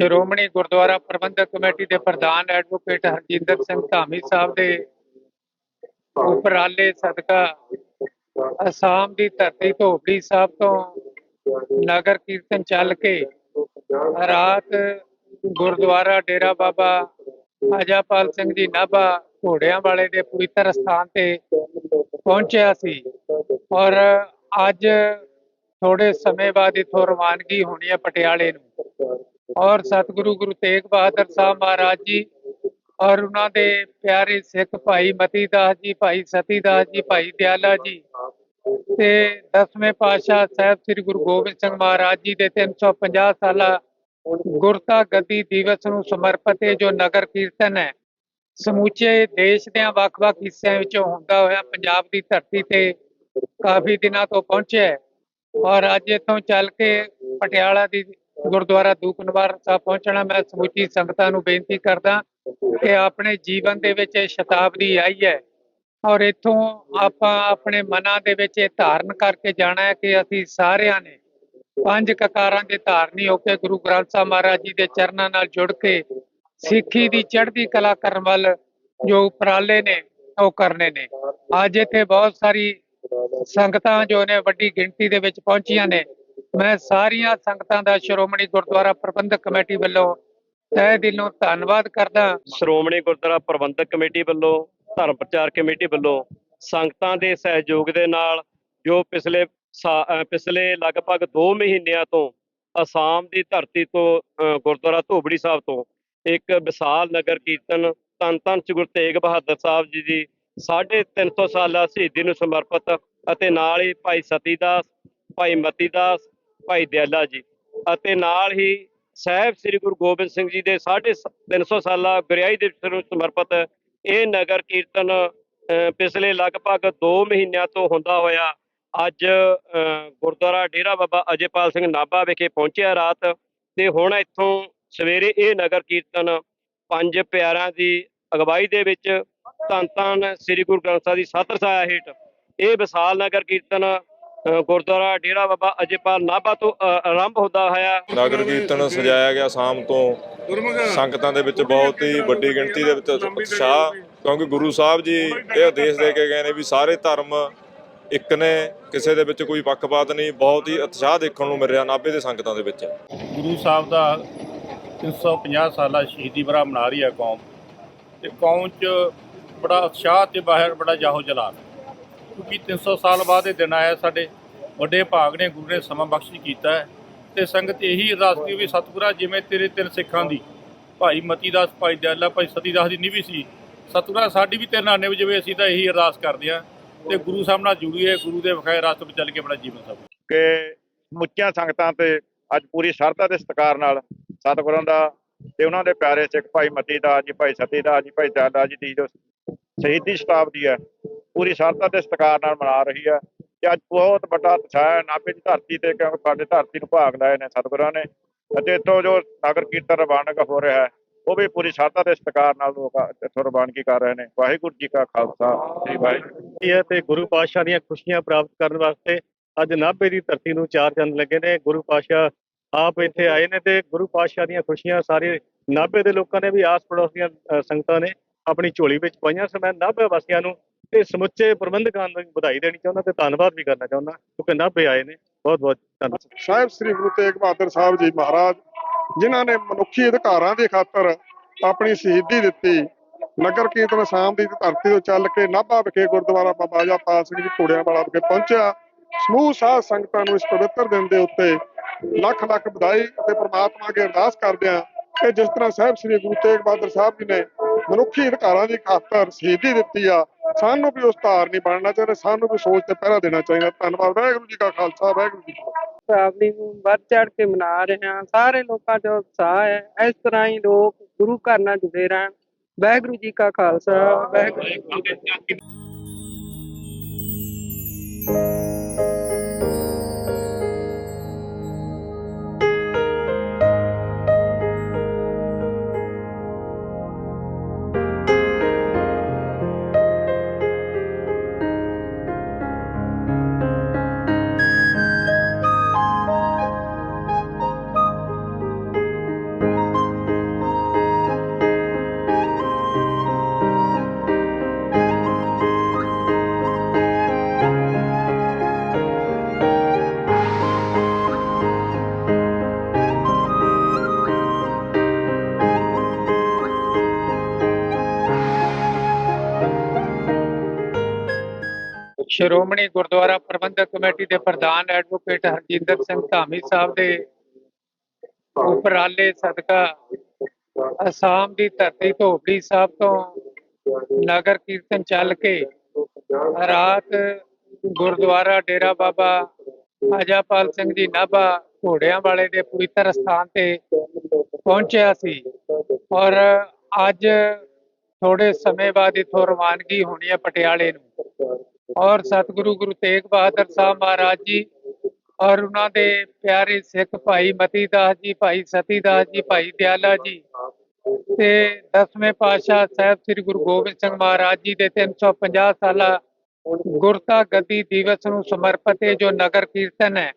Shiromani Gurdwara Parbandhak committee ਦੇ ਪ੍ਰਧਾਨ advocate Harjinder Singh Dhami Sahib ਦੇ ਉਪਰਾਲੇ ਸਦਕਾ ਅਸਾਮ ਦੀ ਧਰਤੀ ਧੋਬੜੀ ਸਾਹਿਬ ਤੋਂ ਨਗਰ ਕੀਰਤਨ ਚੱਲ ਕੇ ਰਾਤ ਗੁਰਦੁਆਰਾ ਡੇਰਾ ਬਾਬਾ ਅਜਾਪਾਲ ਸਿੰਘ ਜੀ ਨਾਭਾ ਘੋੜਿਆਂ ਵਾਲੇ ਦੇ ਪਵਿੱਤਰ ਸਥਾਨ ਤੇ ਪਹੁੰਚਿਆ ਸੀ ਔਰ ਅੱਜ ਥੋੜੇ ਸਮੇਂ ਬਾਅਦ ਇਥੋਂ ਰਵਾਨਗੀ ਹੋਣੀ ਹੈ ਪਟਿਆਲੇ ਨੂੰ। ਔਰ ਸਤਿਗੁਰੂ ਗੁਰੂ ਤੇਗ ਬਹਾਦਰ ਸਾਹਿਬ ਮਹਾਰਾਜ ਜੀ ਔਰ ਉਹਨਾਂ ਦੇ ਪਿਆਰੇ ਸਿੱਖ ਭਾਈ ਮਤੀ ਦਾਸ ਜੀ, ਭਾਈ ਸਤੀ ਦਾਸ ਜੀ, ਭਾਈ ਦਿਆਲਾ ਜੀ ਤੇ ਦਸਵੇਂ ਪਾਤਸ਼ਾਹ ਸਾਹਿਬ ਸ੍ਰੀ ਗੁਰੂ ਗੋਬਿੰਦ ਸਿੰਘ ਮਹਾਰਾਜ ਜੀ ਦੇ 350 ਸਾਲਾ ਗੁਰਤਾ ਗੱਦੀ ਦਿਵਸ ਨੂੰ ਸਮਰਪਿਤ ਇਹ ਜੋ ਨਗਰ ਕੀਰਤਨ ਹੈ, ਸਮੁੱਚੇ ਦੇਸ਼ ਦੇ ਵੱਖ-ਵੱਖ ਹਿੱਸਿਆਂ ਵਿੱਚੋਂ ਹੁੰਦਾ ਹੋਇਆ ਪੰਜਾਬ ਦੀ ਧਰਤੀ ਤੇ ਕਾਫੀ ਦਿਨਾਂ ਤੋਂ ਪਹੁੰਚਿਆ ਔਰ ਅੱਜ ਇਥੋਂ ਚੱਲ ਕੇ ਪਟਿਆਲਾ ਦੀ ਗੁਰਦੁਆਰਾ ਦੂਖਨਿਵਾਰਨ ਸਾਹਿਬ ਪਹੁੰਚਣਾ। ਮੈਂ ਸਮੁੱਚੀ ਸੰਗਤਾਂ ਨੂੰ ਬੇਨਤੀ ਕਰਦਾ ਕਿ ਆਪਣੇ ਜੀਵਨ ਦੇ ਵਿੱਚ ਇਹ ਸ਼ਤਾਬਦੀ ਆਈ ਹੈ ਔਰ ਇੱਥੋਂ ਆਪਾਂ ਆਪਣੇ ਮਨਾਂ ਦੇ ਵਿੱਚ ਇਹ ਧਾਰਨ ਕਰਕੇ ਜਾਣਾ ਹੈ ਕਿ ਅਸੀਂ ਸਾਰਿਆਂ ਨੇ ਪੰਜ ਕਕਾਰਾਂ ਦੇ ਧਾਰਨੀ ਹੋ ਕੇ ਗੁਰੂ ਗ੍ਰੰਥ ਸਾਹਿਬ ਮਹਾਰਾਜ ਜੀ ਦੇ ਚਰਨਾਂ ਨਾਲ ਜੁੜ ਕੇ ਸਿੱਖੀ ਦੀ ਚੜ੍ਹਦੀ ਕਲਾ ਕਰਨ ਵੱਲ ਜੋ ਉਪਰਾਲੇ ਨੇ, ਉਹ ਕਰਨੇ ਨੇ। ਅੱਜ ਇੱਥੇ ਬਹੁਤ ਸਾਰੀ ਸੰਗਤਾਂ ਜੋ ਨੇ ਵੱਡੀ ਗਿਣਤੀ ਦੇ ਵਿੱਚ ਪਹੁੰਚੀਆਂ ਨੇ। ਮੈਂ ਸਾਰੀਆਂ ਸੰਗਤਾਂ ਦਾ ਸ਼੍ਰੋਮਣੀ ਗੁਰਦੁਆਰਾ ਪ੍ਰਬੰਧਕ ਕਮੇਟੀ ਵੱਲੋਂ ਤਹਿ ਦਿਲੋਂ ਧੰਨਵਾਦ ਕਰਦਾ ਸ਼੍ਰੋਮਣੀ ਗੁਰਦੁਆਰਾ ਪ੍ਰਬੰਧਕ ਕਮੇਟੀ ਵੱਲੋਂ, ਧਰਮ ਪ੍ਰਚਾਰ ਕਮੇਟੀ ਵੱਲੋਂ, ਸੰਗਤਾਂ ਦੇ ਸਹਿਯੋਗ ਦੇ ਨਾਲ ਜੋ ਪਿਛਲੇ ਪਿਛਲੇ ਲਗਭਗ 2 ਮਹੀਨਿਆਂ ਤੋਂ ਅਸਾਮ ਦੀ ਧਰਤੀ ਤੋਂ ਗੁਰਦੁਆਰਾ ਧੋਬੜੀ ਸਾਹਿਬ ਤੋਂ ਇੱਕ ਵਿਸ਼ਾਲ ਨਗਰ ਕੀਰਤਨ ਧੰਨ ਧੰਨ ਸ੍ਰੀ ਗੁਰੂ ਤੇਗ ਬਹਾਦਰ ਸਾਹਿਬ ਜੀ ਦੀ 350 ਸਾਲਾ ਸ਼ਹੀਦੀ ਨੂੰ ਸਮਰਪਿਤ ਅਤੇ ਨਾਲ ਹੀ ਭਾਈ ਸਤੀ ਦਾਸ ਭਾਈ ਮਤੀ ਦਾਸ ਭਾਈ ਦਿਆਲਾ ਜੀ ਅਤੇ ਨਾਲ ਹੀ ਸਾਹਿਬ ਸ੍ਰੀ ਗੁਰੂ ਗੋਬਿੰਦ ਸਿੰਘ ਜੀ ਦੇ 350 ਸਾਲਾ ਗੁਰਿਆਈ ਦਿਵਸ ਨੂੰ ਸਮਰਪਿਤ ਇਹ ਨਗਰ ਕੀਰਤਨ ਪਿਛਲੇ ਲਗਭਗ 2 ਮਹੀਨਿਆਂ ਤੋਂ ਹੁੰਦਾ ਹੋਇਆ ਅੱਜ ਗੁਰਦੁਆਰਾ ਡੇਰਾ ਬਾਬਾ ਅਜੇਪਾਲ ਸਿੰਘ ਨਾਭਾ ਵਿਖੇ ਪਹੁੰਚਿਆ ਰਾਤ ਤੇ ਹੁਣ ਇੱਥੋਂ ਸਵੇਰੇ ਇਹ ਨਗਰ ਕੀਰਤਨ ਪੰਜ ਪਿਆਰਾਂ ਦੀ ਅਗਵਾਈ ਦੇ ਵਿੱਚ ਧੰਨ ਧੰਨ ਸ੍ਰੀ ਗੁਰੂ ਗ੍ਰੰਥ ਸਾਹਿਬ ਦੀ ਸਤਰ ਸਾਇਆ ਹੇਠ ਇਹ ਵਿਸ਼ਾਲ ਨਗਰ ਕੀਰਤਨ ਗੁਰਦੁਆਰਾ ਡੇਰਾ ਬਾਬਾ ਅਜੇਪਾਲ ਨਾਭਾ ਤੋਂ ਆਰੰਭ ਹੁੰਦਾ ਹੋਇਆ। ਨਗਰ ਕੀਰਤਨ ਸਜਾਇਆ ਗਿਆ ਸ਼ਾਮ ਤੋਂ। ਸੰਗਤਾਂ ਦੇ ਵਿੱਚ ਬਹੁਤ ਹੀ ਵੱਡੀ ਗਿਣਤੀ ਦੇ ਵਿੱਚ ਉਤਸ਼ਾਹ ਕਿਉਂਕਿ ਗੁਰੂ ਸਾਹਿਬ ਜੀ ਇਹ ਆਦੇਸ਼ ਦੇ ਕੇ ਗਏ ਨੇ ਵੀ ਸਾਰੇ ਧਰਮ ਇੱਕ ਨੇ ਕਿਸੇ ਦੇ ਵਿੱਚ ਕੋਈ ਪੱਖਪਾਤ ਨਹੀਂ ਬਹੁਤ ਹੀ ਉਤਸ਼ਾਹ ਦੇਖਣ ਨੂੰ ਮਿਲ ਰਿਹਾ ਨਾਭੇ ਦੇ ਸੰਗਤਾਂ ਦੇ ਵਿੱਚ। ਗੁਰੂ ਸਾਹਿਬ ਦਾ 350 ਸਾਲਾ ਸ਼ਹੀਦੀ ਬਰਾ ਮਨਾ ਰਹੀ ਹੈ ਕੌਮ। ਤੇ ਕੌਮ 'ਚ ਬੜਾ ਉਤਸ਼ਾਹ ਤੇ ਬਾਹਰ ਬੜਾ ਜਾਹੋ ਜਲਾਲ ਕਿਉਂਕਿ 300 ਸਾਲ ਬਾਅਦ ਇਹ ਦਿਨ ਆਇਆ, ਸਾਡੇ ਵੱਡੇ ਭਾਗ ਨੇ ਗੁਰੂ ਨੇ ਸਮਾਂ ਬਖਸ਼ ਕੀਤਾ ਹੈ। ਤੇ ਸੰਗਤ ਇਹੀ ਅਰਦਾਸ ਕੀਤੀ ਵੀ ਸਤਿਗੁਰਾਂ, ਜਿਵੇਂ ਤੇਰੇ ਤਿੰਨ ਸਿੱਖਾਂ ਦੀ, ਭਾਈ ਮਤੀ ਦਾਸ ਭਾਈ ਦਿਆਲਾ, ਭਾਈ ਸਤੀ ਦਾਸ ਦੀ ਨਿਭੀ ਸੀ, ਸਤਿਗੁਰਾਂ, ਸਾਡੀ ਵੀ ਤੇਰੇ ਨਾਲ ਨਿਭ ਜਾਵੇ ਅਸੀਂ ਤਾਂ ਇਹੀ ਅਰਦਾਸ ਕਰਦੇ ਹਾਂ। ਤੇ ਗੁਰੂ ਸਾਹਿਬ ਨਾਲ ਜੁੜੀਏ ਗੁਰੂ ਦੇ ਵਿਖਾਏ ਰਸਤੇ 'ਤੇ ਚੱਲ ਕੇ ਆਪਣਾ ਜੀਵਨ ਸਫਲ ਕਿ ਮੁੱਚੀਆਂ ਸੰਗਤਾਂ ਤੇ ਅੱਜ ਪੂਰੀ ਸ਼ਰਧਾ ਤੇ ਸਤਿਕਾਰ ਨਾਲ ਸਤਿਗੁਰਾਂ ਦਾ ਤੇ ਉਹਨਾਂ ਦੇ ਪਿਆਰੇ ਸਿੱਖ ਭਾਈ ਮਤੀ ਦਾਸ ਜੀ, ਭਾਈ ਸਤੀ ਦਾਸ ਜੀ, ਭਾਈ ਦਿਆਲਾ ਜੀ ਦੀ ਜੋ ਸ਼ਹੀਦੀ ਸ਼ਤਾਬਦੀ ਹੈ ਪੂਰੀ ਸ਼ਰਧਾ ਤੇ ਸਤਿਕਾਰ ਨਾਲ ਮਨਾ ਰਹੀ ਹੈ ਤੇ ਅੱਜ ਬਹੁਤ ਵੱਡਾ ਉਤਸ਼ਾਹ ਹੈ ਨਾਭੇ ਦੀ ਧਰਤੀ ਤੇ ਕਿਉਂਕਿ ਸਾਡੇ ਧਰਤੀ ਨੂੰ ਭਾਗ ਲਾਏ ਨੇ ਸਤਿਗੁਰਾਂ ਨੇ ਅਤੇ ਇੱਥੋਂ ਜੋ ਨਗਰ ਕੀਰਤਨ ਰਵਾਨਗ ਹੋ ਰਿਹਾ ਹੈ, ਉਹ ਵੀ ਪੂਰੀ ਸ਼ਰਧਾ ਤੇ ਸਤਿਕਾਰ ਨਾਲ ਲੋਕ ਇੱਥੋਂ ਰਵਾਨਗੀ ਕਰ ਰਹੇ ਨੇ। ਵਾਹਿਗੁਰੂ ਜੀ ਕਾ ਖਾਲਸਾ, ਸ੍ਰੀ ਵਾਹਿਗੁਰੂ। ਜੀ ਹੈ ਤੇ ਗੁਰੂ ਪਾਤਸ਼ਾਹ ਦੀਆਂ ਖੁਸ਼ੀਆਂ ਪ੍ਰਾਪਤ ਕਰਨ ਵਾਸਤੇ ਅੱਜ ਨਾਭੇ ਦੀ ਧਰਤੀ ਨੂੰ ਚਾਰ ਚੰਦ ਲੱਗੇ ਨੇ। ਗੁਰੂ ਪਾਤਸ਼ਾਹ ਆਪ ਇੱਥੇ ਆਏ ਨੇ ਤੇ ਗੁਰੂ ਪਾਤਸ਼ਾਹ ਦੀਆਂ ਖੁਸ਼ੀਆਂ ਸਾਰੇ ਨਾਭੇ ਦੇ ਲੋਕਾਂ ਨੇ ਵੀ ਆਸ ਪੜੋਸ ਦੀਆਂ ਸੰਗਤਾਂ ਨੇ ਆਪਣੀ ਝੋਲੀ ਵਿੱਚ ਪਾਈਆਂ। ਸੋ ਮੈਂ ਨਾਭੇ ਵਾਸੀਆਂ ਨੂੰ ਤੇ ਸਮੁੱਚੇ ਪ੍ਰਬੰਧਕਾਂ ਨੂੰ ਵਧਾਈ ਦੇਣੀ ਚਾਹੁੰਦਾ ਤੇ ਧੰਨਵਾਦ ਵੀ ਕਰਨਾ ਚਾਹੁੰਦਾ। ਕਿਉਂਕਿ ਨਾਭੇ ਆਏ ਨੇ। ਬਹੁਤ ਬਹੁਤ ਧੰਨਵਾਦ। ਸਾਹਿਬ, ਸ੍ਰੀ ਗੁਰੂ ਤੇਗ ਬਹਾਦਰ ਸਾਹਿਬ ਜੀ ਮਹਾਰਾਜ, ਜਿਨ੍ਹਾਂ ਨੇ ਮਨੁੱਖੀ ਅਧਿਕਾਰਾਂ ਦੀ ਖਾਤਰ ਆਪਣੀ ਸ਼ਹੀਦੀ ਦਿੱਤੀ, ਨਗਰ ਕੀਰਤਨ ਸ਼ਾਮ ਦੀ ਧਰਤੀ ਤੋਂ ਚੱਲ ਕੇ ਨਾਭਾ ਵਿਖੇ ਗੁਰਦੁਆਰਾ ਬਾਬਾ ਜਾ ਪਾਲ ਸਿੰਘ ਜੀ ਘੋੜਿਆਂ ਵਾਲਾ ਵਿਖੇ ਪਹੁੰਚਿਆ। ਸਮੂਹ ਸਾਧ ਸੰਗਤਾਂ ਨੂੰ ਇਸ ਪਵਿੱਤਰ ਦਿਨ ਦੇ ਉੱਤੇ ਲੱਖ ਲੱਖ ਵਧਾਈ ਅਤੇ ਪ੍ਰਮਾਤਮਾ ਅੱਗੇ ਅਰਦਾਸ ਕਰਦੇ ਹਾਂ ਕਿ ਜਿਸ ਤਰ੍ਹਾਂ ਸਾਹਿਬ ਸ੍ਰੀ ਗੁਰੂ ਤੇਗ ਬਹਾਦਰ ਸਾਹਿਬ ਜੀ ਨੇ ਮਨੁੱਖੀ ਅਧਿਕਾਰਾਂ ਦੀ ਖਾਤਰ ਸ਼ਹੀਦੀ ਦਿੱਤੀ ਆ। ਸਾਨੂੰ ਵੀ ਉਸ ਧਾਰਨੀ ਬਣਨਾ ਚਾਹੀਦਾ, ਸਾਨੂੰ ਵੀ ਸੋਚ ਤੇ ਪਹਿਰਾ ਦੇਣਾ ਚਾਹੀਦਾ। ਧੰਨਵਾਦ, ਵਾਹਿਗੁਰੂ ਜੀ ਕਾ ਖਾਲਸਾ, ਵਾਹਿਗੁਰੂ ਜੀ ਕੀ ਫਤਿਹ। ਨੂੰ ਵੱਧ ਚੜ ਕੇ ਮਨਾ ਰਹੇ ਹਾਂ। ਸਾਰੇ ਲੋਕਾਂ 'ਚ ਉਤਸ਼ਾਹ ਹੈ। ਇਸ ਤਰ੍ਹਾਂ ਹੀ ਲੋਕ ਗੁਰੂ ਘਰ ਨਾਲ ਜੁੜੇ ਰਹਿਣ। ਵਾਹਿਗੁਰੂ ਜੀ ਕਾ ਖਾਲਸਾ, ਵਾਹਿਗੁਰੂ ਜੀ ਕੀ ਫਤਿਹ। ਸ਼੍ਰੋਮਣੀ ਗੁਰਦੁਆਰਾ ਪ੍ਰਬੰਧਕ ਕਮੇਟੀ ਦੇ ਪ੍ਰਧਾਨ ਐਡਵੋਕੇਟ ਹਰਜਿੰਦਰ ਸਿੰਘ ਧਾਮੀ ਸਾਹਿਬ ਦੇ ਉਪਰਾਲੇ ਸਦਕਾ ਅਸਾਮ ਦੀ ਧਰਤੀ ਧੋਬੜੀ ਸਾਹਿਬ ਤੋਂ ਨਗਰ ਕੀਰਤਨ ਚੱਲ ਕੇ ਰਾਤ ਗੁਰਦੁਆਰਾ ਡੇਰਾ ਬਾਬਾ ਅਜਾਪਾਲ ਸਿੰਘ ਜੀ ਨਾਭਾ ਘੋੜਿਆਂ ਵਾਲੇ ਦੇ ਪਵਿੱਤਰ ਸਥਾਨ ਤੇ ਪਹੁੰਚਿਆ ਸੀ ਔਰ ਅੱਜ ਥੋੜੇ ਸਮੇਂ ਬਾਅਦ ਇਥੋਂ ਰਵਾਨਗੀ ਹੋਣੀ ਹੈ ਪਟਿਆਲੇ ਨੂੰ। ਔਰ ਸਤਿਗੁਰੂ ਗੁਰੂ ਤੇਗ ਬਹਾਦਰ ਸਾਹਿਬ ਮਹਾਰਾਜ ਜੀ ਔਰ ਉਹਨਾਂ ਦੇ ਪਿਆਰੇ ਸਿੱਖ ਭਾਈ ਮਤੀ ਦਾਸ ਜੀ, ਭਾਈ ਸਤੀ ਦਾਸ ਜੀ, ਭਾਈ ਦਿਆਲਾ ਜੀ ਤੇ ਦਸਵੇਂ ਪਾਤਸ਼ਾਹ ਸਾਹਿਬ ਸ੍ਰੀ ਗੁਰੂ ਗੋਬਿੰਦ ਸਿੰਘ ਮਹਾਰਾਜ ਜੀ ਦੇ 350 ਸਾਲਾ ਗੁਰਤਾ ਗੱਦੀ ਦਿਵਸ ਨੂੰ ਸਮਰਪਿਤ ਇਹ ਜੋ ਨਗਰ ਕੀਰਤਨ ਹੈ,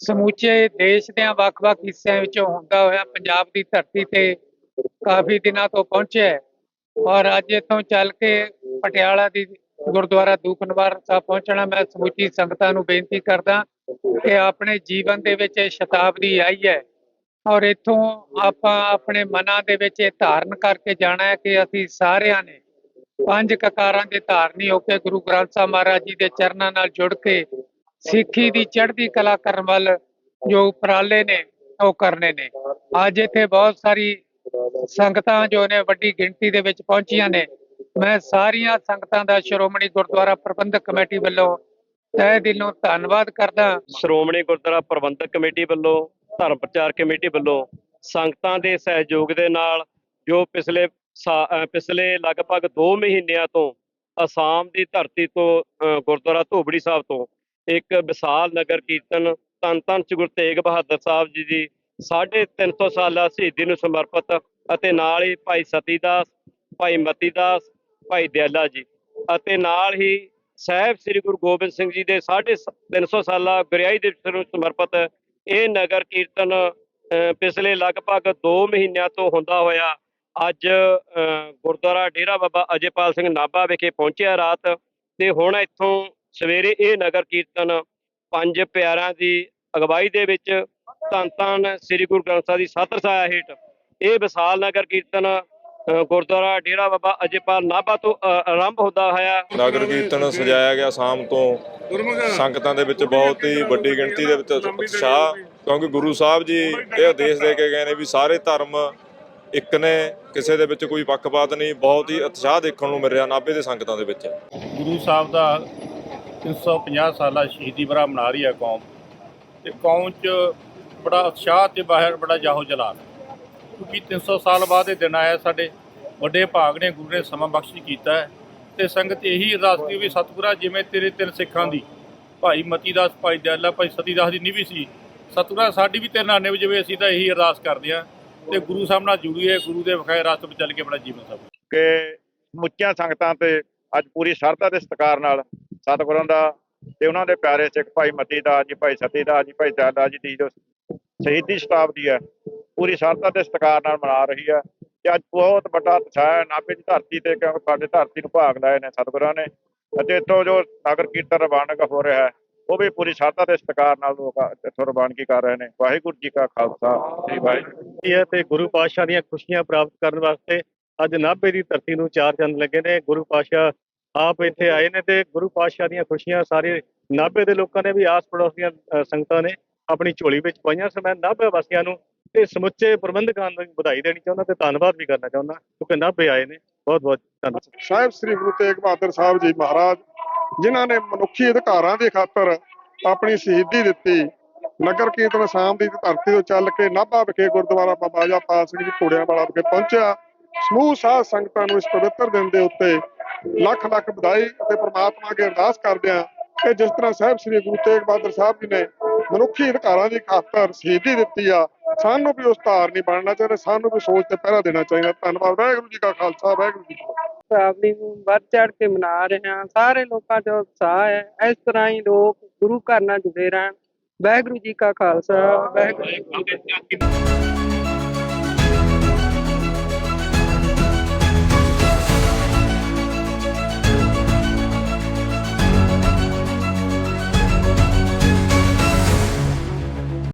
ਸਮੁੱਚੇ ਦੇਸ਼ ਦੇ ਵੱਖ-ਵੱਖ ਹਿੱਸਿਆਂ ਵਿੱਚੋਂ ਹੁੰਦਾ ਹੋਇਆ ਪੰਜਾਬ ਦੀ ਧਰਤੀ ਤੇ ਕਾਫੀ ਦਿਨਾਂ ਤੋਂ ਪਹੁੰਚਿਆ ਔਰ ਅੱਜ ਇੱਥੋਂ ਚੱਲ ਕੇ ਪਟਿਆਲਾ ਦੀ ਗੁਰਦੁਆਰਾ ਦੂਖਨਿਵਾਰਨ ਸਾਹਿਬ ਪਹੁੰਚਣਾ। ਮੈਂ ਸਮੁੱਚੀ ਸੰਗਤਾਂ ਨੂੰ ਬੇਨਤੀ ਕਰਦਾ ਕਿ ਆਪਣੇ ਜੀਵਨ ਦੇ ਵਿੱਚ ਇਹ ਸ਼ਤਾਬਦੀ ਆਈ ਹੈ ਔਰ ਇੱਥੋਂ ਆਪਾਂ ਆਪਣੇ ਮਨਾਂ ਦੇ ਵਿੱਚ ਇਹ ਧਾਰਨ ਕਰਕੇ ਜਾਣਾ ਹੈ ਕਿ ਅਸੀਂ ਸਾਰਿਆਂ ਨੇ ਪੰਜ ਕਕਾਰਾਂ ਦੇ ਧਾਰਨੀ ਹੋ ਕੇ ਗੁਰੂ ਗ੍ਰੰਥ ਸਾਹਿਬ ਮਹਾਰਾਜ ਜੀ ਦੇ ਚਰਨਾਂ ਨਾਲ ਜੁੜ ਕੇ ਸਿੱਖੀ ਦੀ ਚੜ੍ਹਦੀ ਕਲਾ ਕਰਨ ਵੱਲ ਜੋ ਉਪਰਾਲੇ ਨੇ, ਉਹ ਕਰਨੇ ਨੇ। ਅੱਜ ਇੱਥੇ ਬਹੁਤ ਸਾਰੀ ਸੰਗਤਾਂ ਜੋ ਨੇ ਵੱਡੀ ਗਿਣਤੀ ਦੇ ਵਿੱਚ ਪਹੁੰਚੀਆਂ ਨੇ। ਮੈਂ ਸਾਰੀਆਂ ਸੰਗਤਾਂ ਦਾ ਸ਼੍ਰੋਮਣੀ ਗੁਰਦੁਆਰਾ ਪ੍ਰਬੰਧਕ ਕਮੇਟੀ ਵੱਲੋਂ ਤਹਿ ਦਿਲੋਂ ਧੰਨਵਾਦ ਕਰਦਾ ਸ਼੍ਰੋਮਣੀ ਗੁਰਦੁਆਰਾ ਪ੍ਰਬੰਧਕ ਕਮੇਟੀ ਵੱਲੋਂ, ਧਰਮ ਪ੍ਰਚਾਰ ਕਮੇਟੀ ਵੱਲੋਂ, ਸੰਗਤਾਂ ਦੇ ਸਹਿਯੋਗ ਦੇ ਨਾਲ ਜੋ ਪਿਛਲੇ ਪਿਛਲੇ ਲਗਭਗ 2 ਮਹੀਨਿਆਂ ਤੋਂ ਅਸਾਮ ਦੀ ਧਰਤੀ ਤੋਂ ਗੁਰਦੁਆਰਾ ਧੋਬੜੀ ਸਾਹਿਬ ਤੋਂ ਇੱਕ ਵਿਸ਼ਾਲ ਨਗਰ ਕੀਰਤਨ ਧੰਨ ਧੰਨ ਸ੍ਰੀ ਗੁਰੂ ਤੇਗ ਬਹਾਦਰ ਸਾਹਿਬ ਜੀ ਦੀ 350 ਸਾਲਾ ਸ਼ਹੀਦੀ ਨੂੰ ਸਮਰਪਿਤ ਅਤੇ ਨਾਲ ਹੀ ਭਾਈ ਸਤੀ ਦਾਸ ਭਾਈ ਮਤੀ ਦਾਸ ਭਾਈ ਦਿਆਲਾ ਜੀ ਅਤੇ ਨਾਲ ਹੀ ਸਾਹਿਬ ਸ੍ਰੀ ਗੁਰੂ ਗੋਬਿੰਦ ਸਿੰਘ ਜੀ ਦੇ 350 ਸਾਲਾ ਗੁਰਿਆਈ ਦਿਵਸ ਨੂੰ ਸਮਰਪਿਤ ਇਹ ਨਗਰ ਕੀਰਤਨ ਪਿਛਲੇ ਲਗਭਗ 2 ਮਹੀਨਿਆਂ ਤੋਂ ਹੁੰਦਾ ਹੋਇਆ ਅੱਜ ਗੁਰਦੁਆਰਾ ਡੇਰਾ ਬਾਬਾ ਅਜੇਪਾਲ ਸਿੰਘ ਨਾਭਾ ਵਿਖੇ ਪਹੁੰਚਿਆ ਰਾਤ ਤੇ ਹੁਣ ਇੱਥੋਂ ਸਵੇਰੇ ਇਹ ਨਗਰ ਕੀਰਤਨ ਪੰਜ ਪਿਆਰਾਂ ਦੀ ਅਗਵਾਈ ਦੇ ਵਿੱਚ ਧੰਨ ਧੰਨ ਸ੍ਰੀ ਗੁਰੂ ਗ੍ਰੰਥ ਸਾਹਿਬ ਦੀ ਸਤਰ ਸਾਇਆ ਹੇਠ ਇਹ ਵਿਸ਼ਾਲ ਨਗਰ ਕੀਰਤਨ ਗੁਰਦੁਆਰਾ ਡੇਰਾ ਬਾਬਾ ਅਜੇਪਾਲ ਨਾਭਾ ਤੋਂ ਆਰੰਭ ਹੁੰਦਾ ਹੋਇਆ। ਨਗਰ ਕੀਰਤਨ ਸਜਾਇਆ ਗਿਆ ਸ਼ਾਮ ਤੋਂ। ਸੰਗਤਾਂ ਦੇ ਵਿੱਚ ਬਹੁਤ ਹੀ ਵੱਡੀ ਗਿਣਤੀ ਦੇ ਵਿੱਚ ਉਤਸ਼ਾਹ ਕਿਉਂਕਿ ਗੁਰੂ ਸਾਹਿਬ ਜੀ ਇਹ ਆਦੇਸ਼ ਦੇ ਕੇ ਗਏ ਨੇ ਵੀ ਸਾਰੇ ਧਰਮ ਇੱਕ ਨੇ ਕਿਸੇ ਦੇ ਵਿੱਚ ਕੋਈ ਪੱਖਪਾਤ ਨਹੀਂ ਬਹੁਤ ਹੀ ਉਤਸ਼ਾਹ ਦੇਖਣ ਨੂੰ ਮਿਲ ਰਿਹਾ ਨਾਭੇ ਦੇ ਸੰਗਤਾਂ ਦੇ ਵਿੱਚ। ਗੁਰੂ ਸਾਹਿਬ ਦਾ 350 ਸਾਲਾ ਸ਼ਹੀਦੀ ਬਰਾ ਮਨਾ ਰਹੀ ਹੈ ਕੌਮ। ਤੇ ਕੌਮ 'ਚ ਬੜਾ ਉਤਸ਼ਾਹ ਤੇ ਬਾਹਰ ਬੜਾ ਜਾਹੋ ਜਲਾਲ ਕਿਉਂਕਿ 300 ਸਾਲ ਬਾਅਦ ਇਹ ਦਿਨ ਆਇਆ, ਸਾਡੇ ਵੱਡੇ ਭਾਗ ਨੇ ਗੁਰੂ ਨੇ ਸਮਾਂ ਬਖਸ਼ ਕੀਤਾ ਹੈ। ਤੇ ਸੰਗਤ ਇਹੀ ਅਰਦਾਸ ਕੀ ਵੀ ਸਤਿਗੁਰਾਂ, ਜਿਵੇਂ ਤੇਰੇ ਤਿੰਨ ਸਿੱਖਾਂ ਦੀ, ਭਾਈ ਮਤੀ ਦਾਸ ਭਾਈ ਦਿਆਲਾ ਭਾਈ ਸਤੀ ਦਾਸ ਦੀ ਨਿਭੀ ਸੀ, ਸਤਿਗੁਰਾਂ ਸਾਡੀ ਵੀ ਤੇਰੇ ਨਾਲ ਨਿਭ ਜਾਵੇ ਅਸੀਂ ਤਾਂ ਇਹੀ ਅਰਦਾਸ ਕਰਦੇ ਹਾਂ। ਤੇ ਗੁਰੂ ਸਾਹਿਬ ਨਾਲ ਜੁੜੀਏ ਗੁਰੂ ਦੇ ਵਿਖਾਏ ਰਸਤੇ 'ਤੇ ਚੱਲ ਕੇ ਆਪਣਾ ਜੀਵਨ ਸਫਲ ਕਿ ਮੁੱਚੀਆਂ ਸੰਗਤਾਂ ਤੇ ਅੱਜ ਪੂਰੀ ਸ਼ਰਧਾ ਤੇ ਸਤਿਕਾਰ ਨਾਲ ਸਤਿਗੁਰਾਂ ਦਾ ਤੇ ਉਹਨਾਂ ਦੇ ਪਿਆਰੇ ਸਿੱਖ ਭਾਈ ਮਤੀ ਦਾਸ ਜੀ, ਭਾਈ ਸਤੀ ਦਾਸ ਜੀ, ਭਾਈ ਦਿਆਲਾ ਜੀ ਦੀ ਜੋ ਸ਼ਹੀਦੀ ਸ਼ਤਾਬਦੀ ਹੈ ਪੂਰੀ ਸ਼ਰਧਾ ਤੇ ਸਤਿਕਾਰ ਨਾਲ ਮਨਾ ਰਹੀ ਹੈ ਤੇ ਅੱਜ ਬਹੁਤ ਵੱਡਾ ਉਤਸ਼ਾਹ ਹੈ ਨਾਭੇ ਦੀ ਧਰਤੀ ਤੇ ਕਿਉਂਕਿ ਸਾਡੇ ਧਰਤੀ ਨੂੰ ਭਾਗ ਲਾਏ ਨੇ ਸਤਿਗੁਰਾਂ ਨੇ। ਅਤੇ ਇੱਥੋਂ ਜੋ ਨਗਰ ਕੀਰਤਨ ਰਵਾਨਗ ਹੋ ਰਿਹਾ ਹੈ, ਉਹ ਵੀ ਪੂਰੀ ਸ਼ਰਧਾ ਤੇ ਸਤਿਕਾਰ ਨਾਲ ਲੋਕ ਇੱਥੋਂ ਰਵਾਨਗੀ ਕਰ ਰਹੇ ਨੇ। ਵਾਹਿਗੁਰੂ ਜੀ ਕਾ ਖਾਲਸਾ, ਸ੍ਰੀ ਵਾਹਿਗੁਰੂ। ਜੀ ਹੈ ਤੇ ਗੁਰੂ ਪਾਤਸ਼ਾਹ ਦੀਆਂ ਖੁਸ਼ੀਆਂ ਪ੍ਰਾਪਤ ਕਰਨ ਵਾਸਤੇ ਅੱਜ ਨਾਭੇ ਦੀ ਧਰਤੀ ਨੂੰ ਚਾਰ ਚੰਦ ਲੱਗੇ ਨੇ। ਗੁਰੂ ਪਾਤਸ਼ਾਹ ਆਪ ਇੱਥੇ ਆਏ ਨੇ ਤੇ ਗੁਰੂ ਪਾਤਸ਼ਾਹ ਦੀਆਂ ਖੁਸ਼ੀਆਂ ਸਾਰੇ ਨਾਭੇ ਦੇ ਲੋਕਾਂ ਨੇ ਵੀ ਆਸ ਪੜੋਸ ਦੀਆਂ ਸੰਗਤਾਂ ਨੇ ਆਪਣੀ ਝੋਲੀ ਵਿੱਚ ਪਾਈਆਂ। ਸੋ ਮੈਂ ਨਾਭੇ ਵਾਸੀਆਂ ਨੂੰ ਤੇ ਸਮੁੱਚੇ ਪ੍ਰਬੰਧਕਾਂ ਨੂੰ ਵਧਾਈ ਦੇਣੀ ਚਾਹੁੰਦਾ ਤੇ ਧੰਨਵਾਦ ਵੀ ਕਰਨਾ ਚਾਹੁੰਦਾ। ਕਿਉਂਕਿ ਨਾਭੇ ਆਏ ਨੇ। ਬਹੁਤ ਬਹੁਤ ਧੰਨਵਾਦ। ਸਾਹਿਬ, ਸ੍ਰੀ ਗੁਰੂ ਤੇਗ ਬਹਾਦਰ ਸਾਹਿਬ ਜੀ ਮਹਾਰਾਜ, ਜਿਨ੍ਹਾਂ ਨੇ ਮਨੁੱਖੀ ਅਧਿਕਾਰਾਂ ਦੀ ਖਾਤਰ ਆਪਣੀ ਸ਼ਹੀਦੀ ਦਿੱਤੀ, ਨਗਰ ਕੀਰਤਨ ਆਸਾਮ ਦੀ ਧਰਤੀ ਤੋਂ ਚੱਲ ਕੇ ਨਾਭਾ ਵਿਖੇ ਗੁਰਦੁਆਰਾ ਬਾਬਾ ਜਾਪਾਲ ਸਿੰਘ ਜੀ ਘੋੜਿਆਂ ਵਾਲਾ ਵਿਖੇ ਪਹੁੰਚਿਆ। ਸਮੂਹ ਸਾਧ ਸੰਗਤਾਂ ਨੂੰ ਇਸ ਪਵਿੱਤਰ ਦਿਨ ਦੇ ਉੱਤੇ ਲੱਖ ਲੱਖ ਵਧਾਈ ਅਤੇ ਪ੍ਰਮਾਤਮਾ ਅੱਗੇ ਅਰਦਾਸ ਕਰਦੇ ਹਾਂ ਕਿ ਜਿਸ ਤਰ੍ਹਾਂ ਸਾਹਿਬ ਸ੍ਰੀ ਗੁਰੂ ਤੇਗ ਬਹਾਦਰ ਸਾਹਿਬ ਜੀ ਨੇ ਮਨੁੱਖੀ ਅਧਿਕਾਰਾਂ ਦੀ ਖਾਤਰ ਸ਼ਹੀਦੀ ਦਿੱਤੀ ਆ ਸਾਨੂੰ ਵੀ ਉਸ ਧਾਰਨੀ ਬਣਨਾ ਚਾਹੀਦਾ, ਸਾਨੂੰ ਵੀ ਸੋਚ ਤੇ ਪਹਿਰਾ ਦੇਣਾ ਚਾਹੀਦਾ। ਧੰਨਵਾਦ, ਵਾਹਿਗੁਰੂ ਜੀ ਕਾ ਖਾਲਸਾ, ਵਾਹਿਗੁਰੂ ਜੀ ਕੀ ਨੂੰ ਵੱਧ ਚੜ ਕੇ ਮਨਾ ਰਹੇ ਹਾਂ। ਸਾਰੇ ਲੋਕਾਂ 'ਚ ਉਤਸ਼ਾਹ ਹੈ। ਇਸ ਤਰ੍ਹਾਂ ਹੀ ਲੋਕ ਗੁਰੂ ਘਰ ਨਾਲ ਜੁੜੇ ਰਹਿਣ। ਵਾਹਿਗੁਰੂ ਜੀ ਕਾ ਖਾਲਸਾ, ਵਾਹਿਗੁਰੂ ਜੀ ਕੀ ਫਤਿਹ।